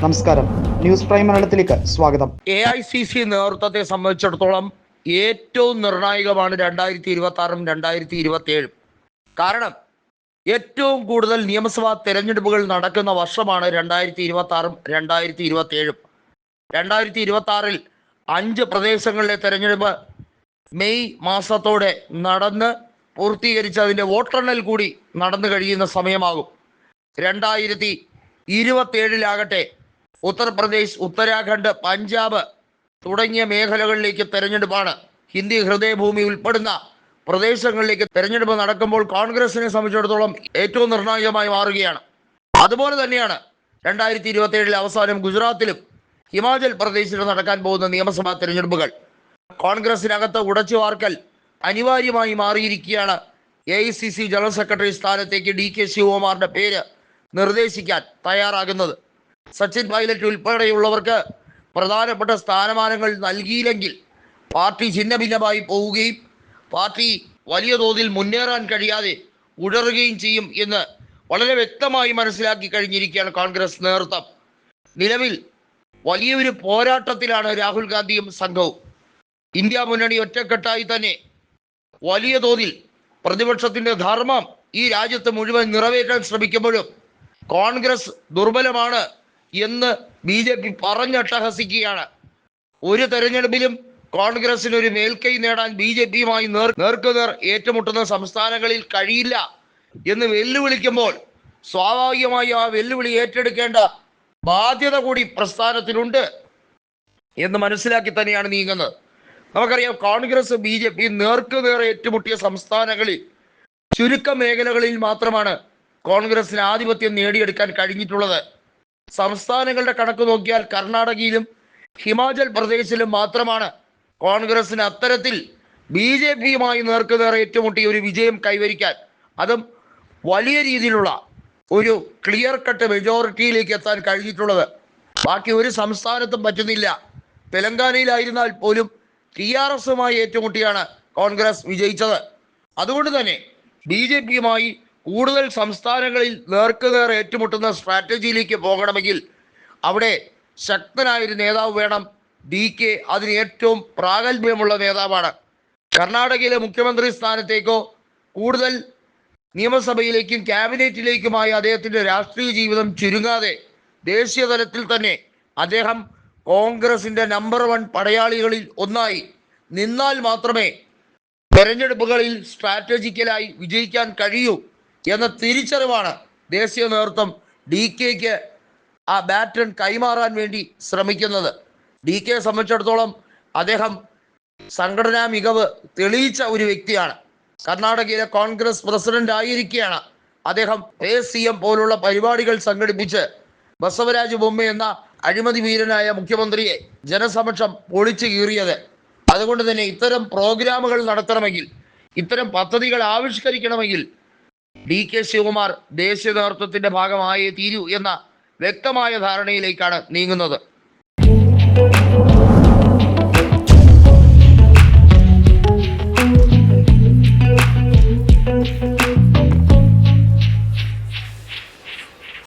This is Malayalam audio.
നമസ്കാരം. ന്യൂസ് പ്രൈം മലയാളത്തിലേക്ക് സ്വാഗതം. എ ഐ സി സി നേതൃത്വത്തെ സംബന്ധിച്ചിടത്തോളം ഏറ്റവും നിർണായകമാണ് രണ്ടായിരത്തി ഇരുപത്തി ആറും രണ്ടായിരത്തി ഇരുപത്തി ഏഴും കാരണം ഏറ്റവും കൂടുതൽ നിയമസഭാ തെരഞ്ഞെടുപ്പുകൾ നടക്കുന്ന വർഷമാണ് രണ്ടായിരത്തി ഇരുപത്തി ആറും രണ്ടായിരത്തി ഇരുപത്തി ഏഴും രണ്ടായിരത്തി ഇരുപത്തി ആറിൽ അഞ്ച് പ്രദേശങ്ങളിലെ തെരഞ്ഞെടുപ്പ് മെയ് മാസത്തോടെ നടന്ന് പൂർത്തീകരിച്ച് അതിന്റെ വോട്ടെണ്ണൽ കൂടി നടന്നു കഴിയുന്ന സമയമാകും. രണ്ടായിരത്തി ഇരുപത്തേഴിലാകട്ടെ ഉത്തർപ്രദേശ് ഉത്തരാഖണ്ഡ് പഞ്ചാബ് തുടങ്ങിയ മേഖലകളിലേക്ക് തെരഞ്ഞെടുപ്പാണ്. ഹിന്ദി ഹൃദയഭൂമി ഉൾപ്പെടുന്ന പ്രദേശങ്ങളിലേക്ക് തെരഞ്ഞെടുപ്പ് നടക്കുമ്പോൾ കോൺഗ്രസിനെ സംബന്ധിച്ചിടത്തോളം ഏറ്റവും നിർണായകമായി മാറുകയാണ്. അതുപോലെ തന്നെയാണ് രണ്ടായിരത്തി ഇരുപത്തി ഏഴിലെ അവസാനം ഗുജറാത്തിലും ഹിമാചൽ പ്രദേശിലും നടക്കാൻ പോകുന്ന നിയമസഭാ തെരഞ്ഞെടുപ്പുകൾ. കോൺഗ്രസിനകത്ത് ഉടച്ചു വാർക്കൽ അനിവാര്യമായി മാറിയിരിക്കുകയാണ്. A I C C general secretary സ്ഥാനത്തേക്ക് ഡി കെ ശിവകുമാറിന്റെ പേര് നിർദ്ദേശിക്കാൻ തയ്യാറാകുന്നത്. സച്ചിൻ പൈലറ്റ് ഉൾപ്പെടെയുള്ളവർക്ക് പ്രധാനപ്പെട്ട സ്ഥാനമാനങ്ങൾ നൽകിയില്ലെങ്കിൽ പാർട്ടി ഛിന്ന ഭിന്നമായി പോവുകയും പാർട്ടി വലിയ തോതിൽ മുന്നേറാൻ കഴിയാതെ ഉഴറുകയും ചെയ്യും എന്ന് വളരെ വ്യക്തമായി മനസ്സിലാക്കി കഴിഞ്ഞിരിക്കുകയാണ് കോൺഗ്രസ് നേതൃത്വം. നിലവിൽ വലിയൊരു പോരാട്ടത്തിലാണ് രാഹുൽ ഗാന്ധിയും സംഘവും. ഇന്ത്യ മുന്നണി ഒറ്റക്കെട്ടായി തന്നെ വലിയ തോതിൽ പ്രതിപക്ഷത്തിന്റെ ധർമ്മം ഈ രാജ്യത്ത് മുഴുവൻ നിറവേറ്റാൻ ശ്രമിക്കുമ്പോഴും കോൺഗ്രസ് ദുർബലമാണ് എന്ന് ബി ജെ പി പറഞ്ഞട്ടഹസിക്കുകയാണ് ഒരു തെരഞ്ഞെടുപ്പിലും കോൺഗ്രസിന് ഒരു മേൽക്കൈ നേടാൻ ബി ജെ പിയുമായി നേർ നേർക്കുനേർ ഏറ്റുമുട്ടുന്ന സംസ്ഥാനങ്ങളിൽ കഴിയില്ല എന്ന് വെല്ലുവിളിക്കുമ്പോൾ സ്വാഭാവികമായി ആ വെല്ലുവിളി ഏറ്റെടുക്കേണ്ട ബാധ്യത കൂടി പ്രസ്ഥാനത്തിനുണ്ട് എന്ന് മനസ്സിലാക്കി തന്നെയാണ് നീങ്ങുന്നത്. നമുക്കറിയാം കോൺഗ്രസ് ബി ജെ പി നേർക്കുനേർ ഏറ്റുമുട്ടിയ സംസ്ഥാനങ്ങളിൽ ചുരുക്ക മേഖലകളിൽ മാത്രമാണ് കോൺഗ്രസിന് ആധിപത്യം നേടിയെടുക്കാൻ കഴിഞ്ഞിട്ടുള്ളത്. സംസ്ഥാനങ്ങളുടെ കണക്ക് നോക്കിയാൽ കർണാടകയിലും ഹിമാചൽ പ്രദേശിലും മാത്രമാണ് കോൺഗ്രസിന് അത്തരത്തിൽ ബി ജെ പിയുമായി നേർക്കുനേർ ഏറ്റുമുട്ടി ഒരു വിജയം കൈവരിക്കാൻ. അതും വലിയ രീതിയിലുള്ള ഒരു ക്ലിയർ കട്ട് മെജോറിറ്റിയിലേക്ക് എത്താൻ കഴിഞ്ഞിട്ടുള്ളത്. ബാക്കി ഒരു സംസ്ഥാനത്തും പറ്റുന്നില്ല. തെലങ്കാനയിലായിരുന്നാൽ പോലും ടി ആർ എസുമായി ഏറ്റുമുട്ടിയാണ് കോൺഗ്രസ് വിജയിച്ചത്. അതുകൊണ്ട് തന്നെ ബി ജെ പിയുമായി കൂടുതൽ സംസ്ഥാനങ്ങളിൽ നേർക്കുനേർ ഏറ്റുമുട്ടുന്ന സ്ട്രാറ്റജിയിലേക്ക് പോകണമെങ്കിൽ അവിടെ ശക്തനായൊരു നേതാവ് വേണം. ഡി കെ അതിന് ഏറ്റവും പ്രാഗൽഭ്യമുള്ള നേതാവാണ്. കർണാടകയിലെ മുഖ്യമന്ത്രി സ്ഥാനത്തേക്കോ കൂടുതൽ നിയമസഭയിലേക്കും ക്യാബിനറ്റിലേക്കുമായി അദ്ദേഹത്തിന്റെ രാഷ്ട്രീയ ജീവിതം ചുരുങ്ങാതെ ദേശീയ തലത്തിൽ തന്നെ അദ്ദേഹം കോൺഗ്രസിന്റെ നമ്പർ വൺ പടയാളികളിൽ ഒന്നായി നിന്നാൽ മാത്രമേ തെരഞ്ഞെടുപ്പുകളിൽ സ്ട്രാറ്റജിക്കലായി വിജയിക്കാൻ കഴിയൂ. എന്ന തിരിച്ചറിവാണ് ദേശീയ നേതൃത്വം ഡി കെക്ക് ആ ബാറ്റൺ കൈമാറാൻ വേണ്ടി ശ്രമിക്കുന്നത്. ഡി കെയെ സംബന്ധിച്ചിടത്തോളം അദ്ദേഹം സംഘടനാ മികവ് തെളിയിച്ച ഒരു വ്യക്തിയാണ്. കർണാടകയിലെ കോൺഗ്രസ് പ്രസിഡന്റ് ആയിരിക്കുകയാണ് അദ്ദേഹം എ സി എം പോലുള്ള പരിപാടികൾ സംഘടിപ്പിച്ച് ബസവരാജ് ബൊമ്മ എന്ന അഴിമതി വീരനായ മുഖ്യമന്ത്രിയെ ജനസമക്ഷം പൊളിച്ചു കീറിയത്. അതുകൊണ്ട് തന്നെ ഇത്തരം പ്രോഗ്രാമുകൾ നടത്തണമെങ്കിൽ ഇത്തരം പദ്ധതികൾ ആവിഷ്കരിക്കണമെങ്കിൽ ഡി കെ ശിവകുമാർ ദേശീയ നേതൃത്വത്തിന്റെ ഭാഗമായേ തീരൂ എന്ന വ്യക്തമായ ധാരണയിലേക്കാണ് നീങ്ങുന്നത്.